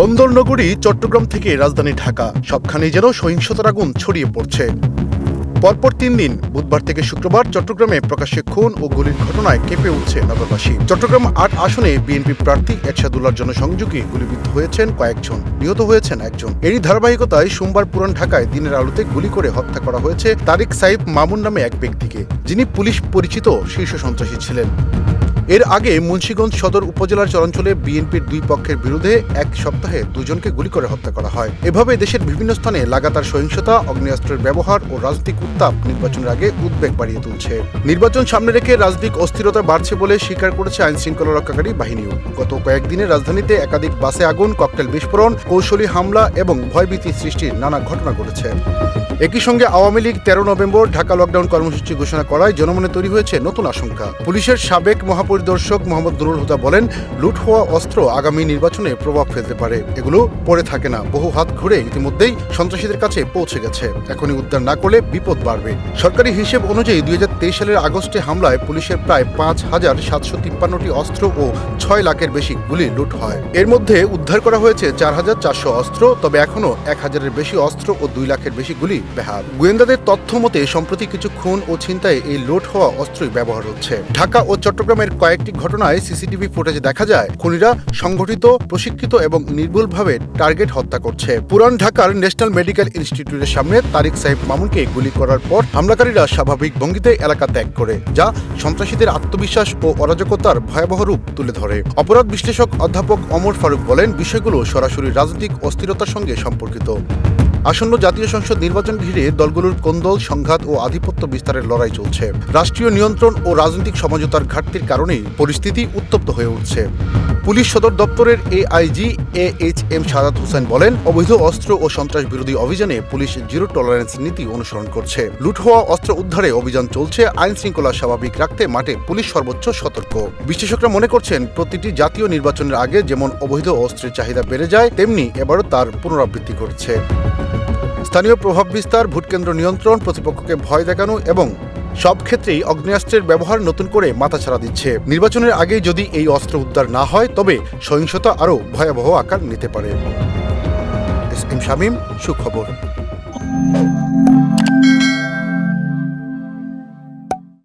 বন্দর নগরী চট্টগ্রাম থেকে রাজধানী ঢাকা। সবখানেই যেন সহিংসতার আগুন ছড়িয়ে পড়ছে। পরপর তিন দিন, বুধবার থেকে শুক্রবার চট্টগ্রামে প্রকাশ্যে খুন ও গুলির ঘটনায় কেঁপে উঠছে নগরবাসী। চট্টগ্রাম আট আসনে বিএনপি প্রার্থী এরশাদুল্লার জনসংযোগে গুলিবিদ্ধ হয়েছেন কয়েকজন, নিহত হয়েছেন একজন। এরই ধারাবাহিকতায় সোমবার পুরান ঢাকায় দিনের আলোতে গুলি করে হত্যা করা হয়েছে তারিক সাইফ মামুন নামে এক ব্যক্তিকে, যিনি পুলিশ পরিচিত শীর্ষ সন্ত্রাসী ছিলেন। এর আগে মুন্সীগঞ্জ সদর উপজেলার চরাঞ্চলে বিএনপির দুই পক্ষের বিরুদ্ধে এক সপ্তাহে দুজনকে গুলি করে হত্যা করা হয়। এভাবে দেশের বিভিন্ন স্থানে লাগাতার সহিংসতা, অগ্নিয়াস্ত্রের ব্যবহার ও রাজনৈতিক উত্তাপ নির্বাচনের আগে উদ্বেগ বাড়িয়ে তুলছে। নির্বাচন সামনে রেখে রাজনৈতিক অস্থিরতা বাড়ছে বলে স্বীকার করেছে আইন শৃঙ্খলা রক্ষাকারী বাহিনীও গত কয়েকদিনে রাজধানীতে একাধিক বাসে আগুন, ককটেল বিস্ফোরণ, কৌশলী হামলা এবং ভয়ভীতি সৃষ্টির নানা ঘটনা ঘটেছে। একই সঙ্গে আওয়ামী লীগ তেরো নভেম্বর ঢাকা লকডাউন কর্মসূচি ঘোষণা করায় জনমনে তৈরি হয়েছে নতুন আশঙ্কা। পুলিশের সাবেক মহাপরিদর্শক মোহাম্মদ নুরুল হুদা বলেন, লুট হওয়া অস্ত্র আগামী নির্বাচনে প্রভাব ফেলতে পারে। এগুলো পড়ে থাকে না। বহু হাত ঘুরে ইতিমধ্যেই সন্ত্রাসীদের কাছে পৌঁছে গেছে। এখনই উদ্ধার না করলে বিপদ বাড়বে। সরকারি হিসেব অনুযায়ী দুই হাজার তেইশ সালের আগস্টে হামলায় পুলিশের প্রায় পাঁচ হাজার সাতশো তিপ্পান্নটি অস্ত্র ও ছয় লাখের বেশি গুলি লুট হয়। এর মধ্যে উদ্ধার করা হয়েছে চার হাজার চারশো অস্ত্র, তবে এখনও এক হাজারের বেশি অস্ত্র ও দুই লাখের বেশি গুলি বেহাল। গোয়েন্দাদের তথ্য মতে সম্প্রতি কিছু খুন ও ছিনতাই এই লুট হওয়া অস্ত্রই ব্যবহার হচ্ছে। ঢাকা ও চট্টগ্রামের কয়েকটি ঘটনায় সিসিটিভি ফুটেজে দেখা যায়, খুনিরা সংগঠিত, প্রশিক্ষিত এবং নির্ভুলভাবে টার্গেট হত্যা করছে। পুরান ঢাকার ন্যাশনাল মেডিকেল ইনস্টিটিউটের সামনে তারিক সাহেব মামুনকে গুলি করার পর হামলাকারীরা স্বাভাবিক ভঙ্গিতে এলাকা ত্যাগ করে, যা সন্ত্রাসীদের আত্মবিশ্বাস ও অরাজকতার ভয়াবহ রূপ তুলে ধরে। অপরাধ বিশ্লেষক অধ্যাপক অমর ফারুক বলেন, বিষয়গুলো সরাসরি রাজনৈতিক অস্থিরতার সঙ্গে সম্পর্কিত। আসন্ন জাতীয় সংসদ নির্বাচন ঘিরে দলগুলোর কোন্দল, সংঘাত ও আধিপত্য বিস্তারের লড়াই চলছে। রাষ্ট্রীয় নিয়ন্ত্রণ ও রাজনৈতিক সমঝোতার ঘাটতির কারণেই পরিস্থিতি উত্তপ্ত হয়ে উঠছে। পুলিশ সদর দপ্তরের AIG A H M Sadat Hossain বলেন, অবৈধ অস্ত্র ও সন্ত্রাস বিরোধী অভিযানে পুলিশ জিরো টলারেন্স নীতি অনুসরণ করছে। লুট হওয়া অস্ত্র উদ্ধারে অভিযান চলছে, আইন শৃঙ্খলা স্বাভাবিক রাখতে মাঠে পুলিশ সর্বোচ্চ সতর্ক। বিশ্লেষকরা মনে করছেন, প্রতিটি জাতীয় নির্বাচনের আগে যেমন অবৈধ অস্ত্রের চাহিদা বেড়ে যায়, তেমনি এবারও তার পুনরাবৃত্তি ঘটছে। স্থানীয় প্রভাব বিস্তার, ভোটকেন্দ্র নিয়ন্ত্রণ, প্রতিপক্ষকে ভয় দেখানো এবং সব ক্ষেত্রেই অগ্নেয়াস্ত্রের ব্যবহার নতুন করে মাথা ছাড়া দিচ্ছে। নির্বাচনের আগে যদি এই অস্ত্র উদ্ধার না হয়, তবে সহিংসতা আরও ভয়াবহ আকার নিতে পারে। এস এম শামীম, সুখবর।